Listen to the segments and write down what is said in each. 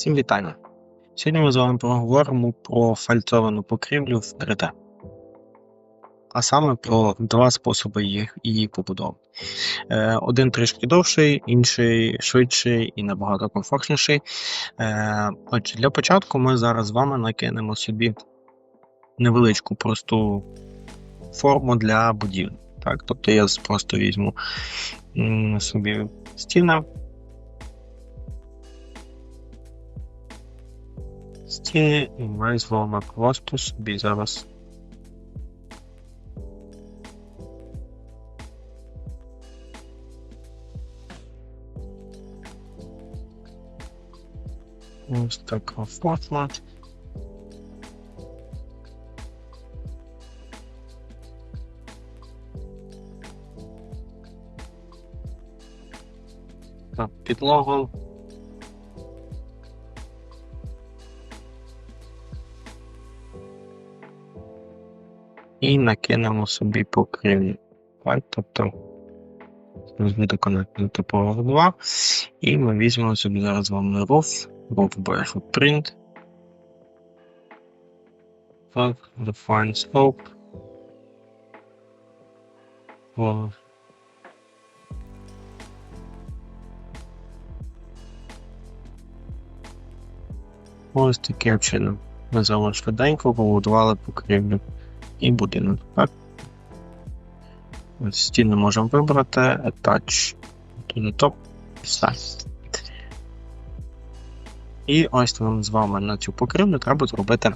Всім вітання! Сьогодні ми з вами поговоримо про фальцовану покрівлю в 3D. А саме про два способи її, побудови. Е, один трішки довший, інший швидший і набагато комфортніший. Е, отже, для початку ми зараз з вами накинемо собі невеличку просту форму для будівлі. Так? Тобто я просто візьму собі стіни. Стіни і ми з вами просто собі зараз. Ось така форма. Так, підлогу. І накинемо собі покрівлю. Так, тобто буде конектити Power 2. І ми візьмемо собі зараз з вами roof, roof by footprint. Так, define slope. О. Ось таким чином. Ми з вами побудували покрівлю і будинок. Так? Стіни можемо вибрати, Attach to the top, все. І ось нам з вами на цю покрівлю треба зробити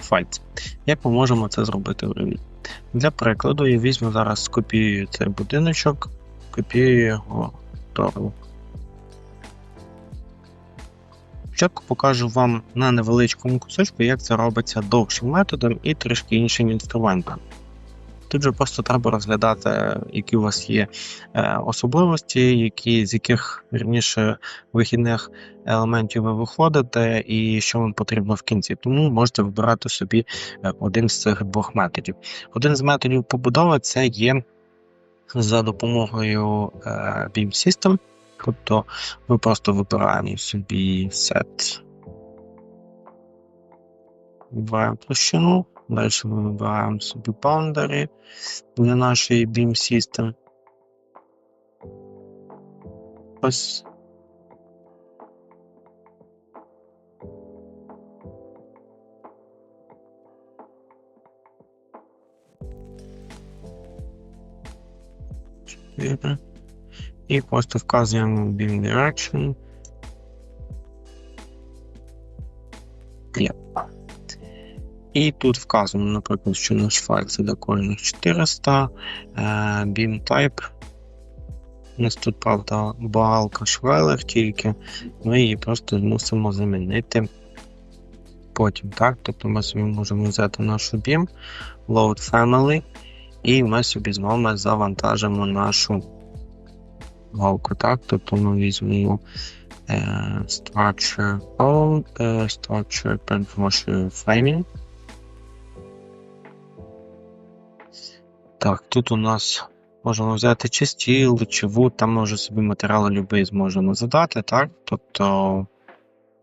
фальц. Як ми можемо це зробити в Revit? Для прикладу, я візьму зараз, скопіюю цей будиночок, копіюю його дорогу. Спочатку покажу вам на невеличкому кусочку, як це робиться довшим методом і трішки іншим інструментом. Тут же просто треба розглядати, які у вас є е, особливості, які, з яких вірніше вихідних елементів ви виходите, і що вам потрібно в кінці. Тому можете вибирати собі е, один з цих двох методів. Один з методів побудови це є за допомогою е, Beam System. Тобто ми просто вибираємо собі set, вибираємо площину, далі ми вибираємо собі boundary для нашої beam system. Ось. Чотири. І просто вказуємо beam direction. Є. І тут вказуємо, наприклад, що наш файл це докольних 400, е, beam type. У нас тут, правда, балка швелер тільки, ми її просто мусимо замінити потім. так? Тобто ми собі можемо взяти нашу BIM, load family, і ми собі з вами завантажимо нашу галку, так? Тобто ми візьмемо е, structure all, е, structure performance framing. Так, тут у нас можемо взяти чи стіл, чи вуд, там може собі матеріал любий зможемо задати, так? Тобто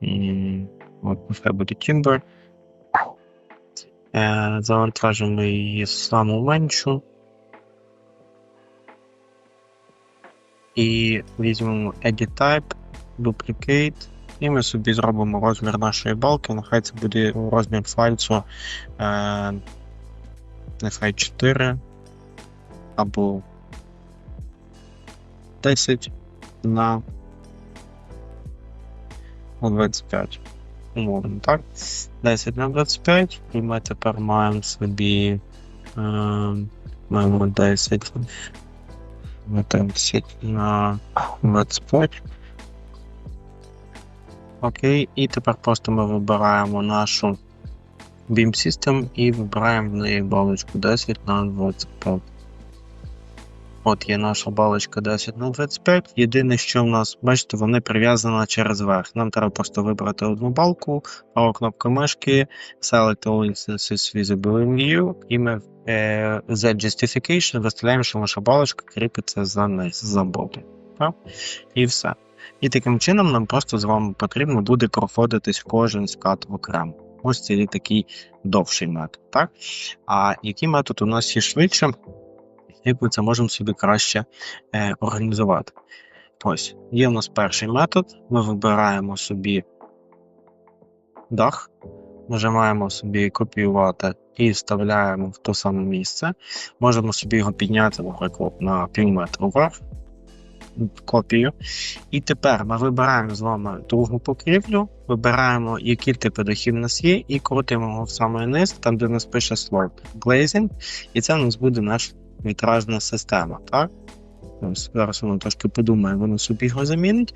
м, от нехай буде Timber. Е, завантажимо її саму меншу. І візьмемо Edit Type, Duplicate, і ми собі зробимо розмір нашої балки. Нехай це буде розмір фальцу е, нехай 4 або 10 на 25. Умовно, так? 10 на 25, і ми тепер маємо собі е, маємо 10 10 на 25. Окей, і тепер просто ми вибираємо нашу Beam System і вибираємо в неї балочку 10 на 25. От є наша балочка 10 на 25. Єдине, що в нас, бачите, вони прив'язані через верх. Нам треба просто вибрати одну балку, права кнопка мишки, Select All Instances Visible in View, і ми е, Z Justification виставляємо, що наша балочка кріпиться за низ, за болтом. І все. І таким чином нам просто з вами потрібно буде проходитись кожен скат окремо. Ось це такий довший метод. Так? А який метод у нас є швидше, як ми це можемо собі краще е, організувати? Ось, є у нас перший метод. Ми вибираємо собі дах, нажимаємо собі копіювати і вставляємо в те саме місце. Можемо собі його підняти, наприклад, на пів вверх. Копію. І тепер ми вибираємо з вами другу покрівлю, вибираємо, які типи дахів у нас є, і крутимо його в самий низ, там де у нас пише slope glazing, і це у нас буде наша вітражна система. Так? Ось Зараз воно трошки подумає, воно собі його замінить.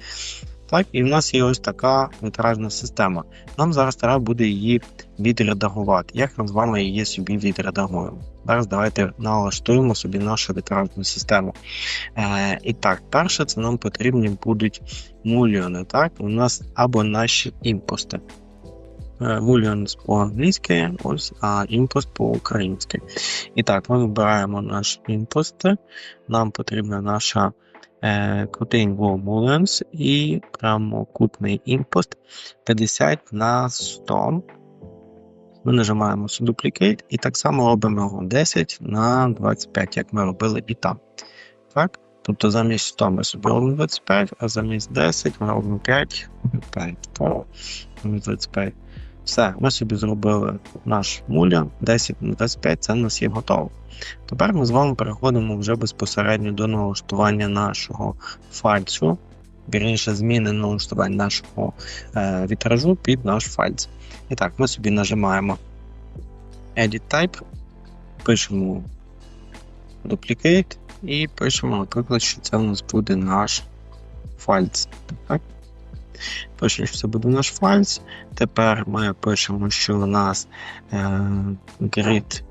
Так, І в нас є ось така вітражна система. Нам зараз треба буде її відредагувати. Як ми з вами її собі відредагуємо? Зараз давайте налаштуємо собі нашу вітражну систему. Е, І так, перше, це нам потрібні будуть мульйони. Так? У нас або наші імпости. Мульйон по-англійськи, ось, а імпост по-українськи. І так, ми вибираємо наш імпост. Нам потрібна наша е, крутий Mullions і прямокутний імпост 50 на 100. Ми нажимаємо Duplicate і так само робимо його 10 на 25, як ми робили і там. Так? Тобто замість 100 ми собі робимо 25, а замість 10 ми робимо 5, 5, 25. Все, ми собі зробили наш муля 10 на 25, це в нас є готово. Тепер ми з вами переходимо вже безпосередньо до налаштування нашого фальцю, вірніше зміни налаштування нашого е, вітражу під наш фальц. І так, ми собі нажимаємо Edit Type, пишемо Duplicate і пишемо, наприклад, що це у нас буде наш фальц. Так? Пишемо, що це буде наш фальц. Тепер ми пишемо, що у нас е, grid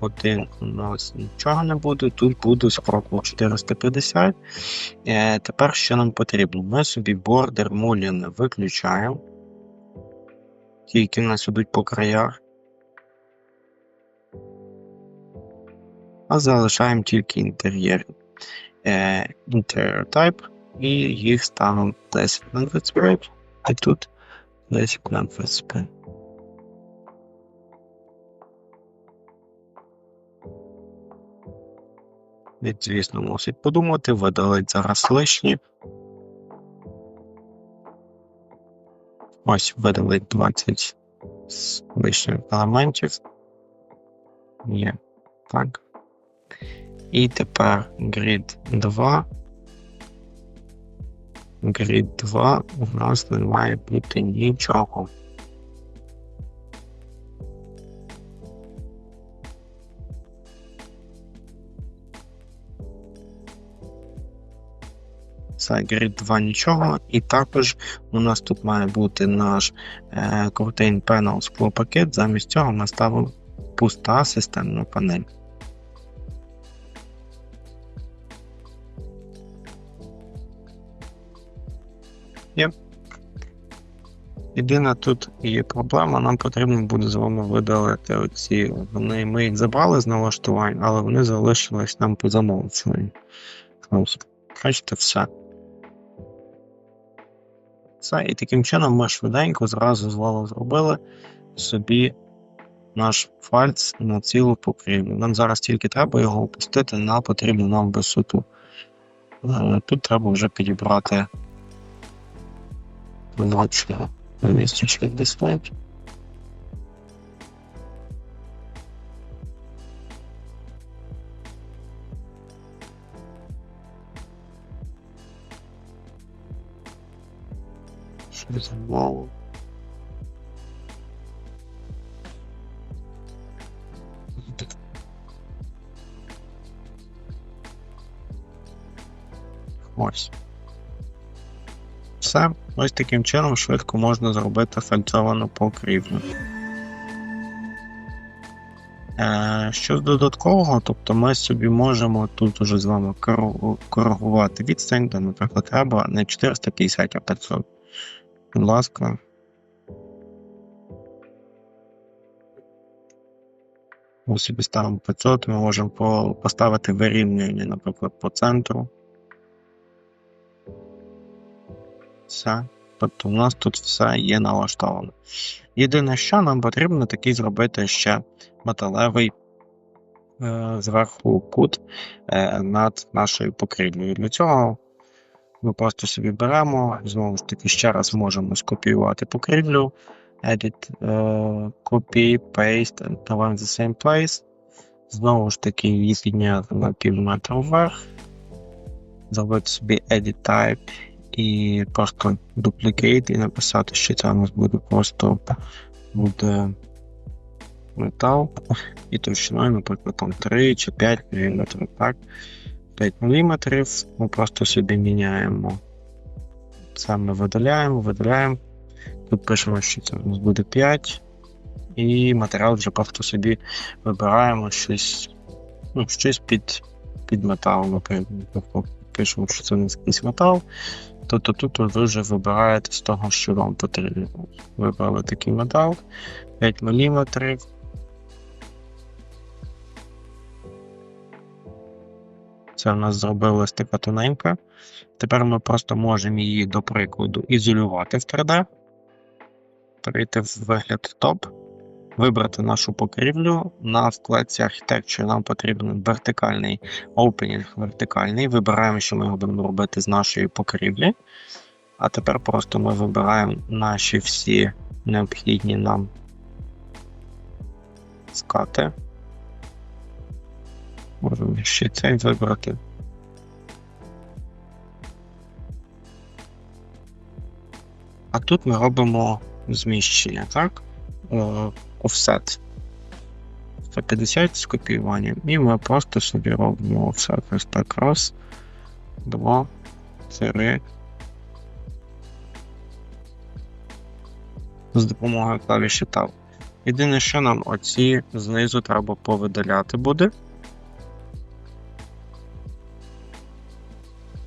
1 у нас нічого не буде, тут буде скроку 450. Е, Тепер що нам потрібно? Ми собі бордер мулі виключаємо. Ті, які в нас ідуть по краях. А залишаємо тільки інтер'єр. Е, Interior Type і їх ставимо 10 на 25, і тут 10 на 25. Він, звісно, мусить подумати, видалить зараз лишні. Ось видалить 20 з лишніх елементів. Є. Так. І тепер grid 2. Grid 2 у нас не має бути нічого. Це Grid 2 нічого, і також у нас тут має бути наш Curtain Panel склопакет, замість цього ми ставимо пуста системна панель. Є. Єдина тут є проблема, нам потрібно буде з вами видалити оці. Вони ми їх забрали з налаштувань, але вони залишились нам по замовчуванню. Бачите, все. Все, і таким чином ми швиденько зразу з вами зробили собі наш фальц на цілу покрівлю. Нам зараз тільки треба його опустити на потрібну нам висоту. Е, тут треба вже підібрати вночі місячний дисплей. Що за мало? Ось. Все, ось таким чином швидко можна зробити фальцовану покрівлю. Е, Що додаткового, тобто ми собі можемо тут уже з вами коригувати відстань, де, наприклад, треба не 450, а 500. Будь ласка. Ми собі ставимо 500, ми можемо поставити вирівнювання, наприклад, по центру. Все. Тобто у нас тут все є налаштовано. Єдине, що нам потрібно такий зробити ще металевий е, зверху кут е, над нашою покрівлею. Для цього ми просто собі беремо, знову ж таки, ще раз можемо скопіювати покрівлю, edit, е, copy, paste, and align the same place. Знову ж таки, її на пів метра вверх, зробити собі edit type і просто duplicate і написати, що це у нас буде просто буде метал і товщиною, наприклад, там 3 чи 5 мм. Так? 5 мм ми просто собі міняємо. Ми видаляємо, видаляємо. Тут пишемо, що це у нас буде 5. І матеріал вже просто собі вибираємо щось, ну, щось під, під метал, наприклад. Пишемо, що це у нас якийсь метал. Тобто тут ви вже вибираєте з того, що вам потрібно. Вибрали такий метал 5 мм. Це в нас зробилась така тоненька. Тепер ми просто можемо її, до прикладу, ізолювати в 3D, перейти в вигляд топ, вибрати нашу покрівлю. На вкладці Architecture нам потрібен вертикальний opening вертикальний. Вибираємо, що ми його будемо робити з нашої покрівлі. А тепер просто ми вибираємо наші всі необхідні нам скати. Можемо ще цей вибрати. А тут ми робимо зміщення, так? Offset. 150 з копіюванням. І ми просто собі робимо offset. Ось так. Раз, два, три. З допомогою клавіші Tab. Єдине, що нам оці знизу треба повидаляти буде.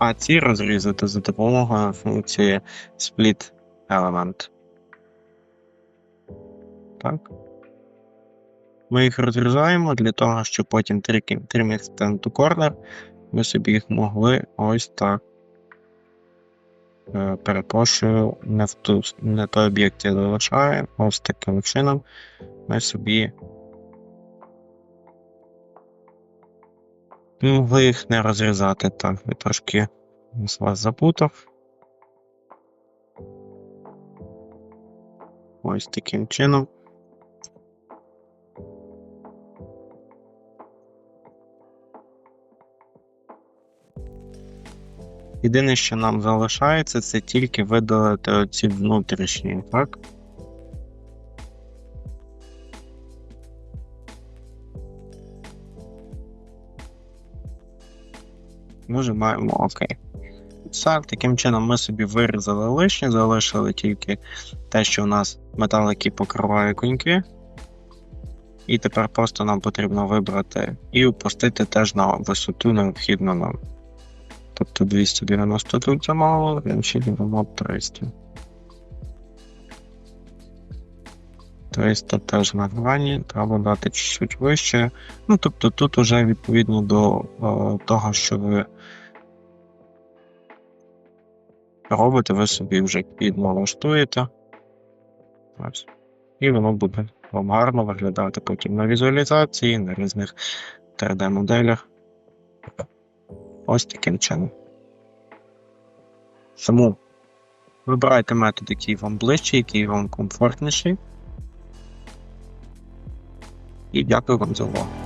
а ці розрізати за допомогою функції split element. Так. Ми їх розрізаємо для того, щоб потім trim extend corner ми собі їх могли ось так. Е, Перепрошую, не в ту, не той об'єкт я залишаю, ось таким чином ми собі могли їх не розрізати, так, я трошки з вас запутав. Ось таким чином. Єдине, що нам залишається, це тільки видалити оці внутрішні, так? Нажимаємо ОК. Все, таким чином ми собі вирізали лишнє, залишили тільки те, що у нас метал, який покриває коньки. І тепер просто нам потрібно вибрати і опустити теж на висоту необхідну нам. Тобто 290 тут замало, інший ремонт 300. 300 теж на грані, треба дати чуть-чуть вище. Ну, тобто тут уже відповідно до о, того, що ви робите, ви собі вже підналаштуєте. Ось. І воно буде вам гарно виглядати потім на візуалізації, на різних 3D-моделях. Ось таким чином. Тому вибирайте метод, який вам ближчий, який вам комфортніший. І дякую вам за увагу.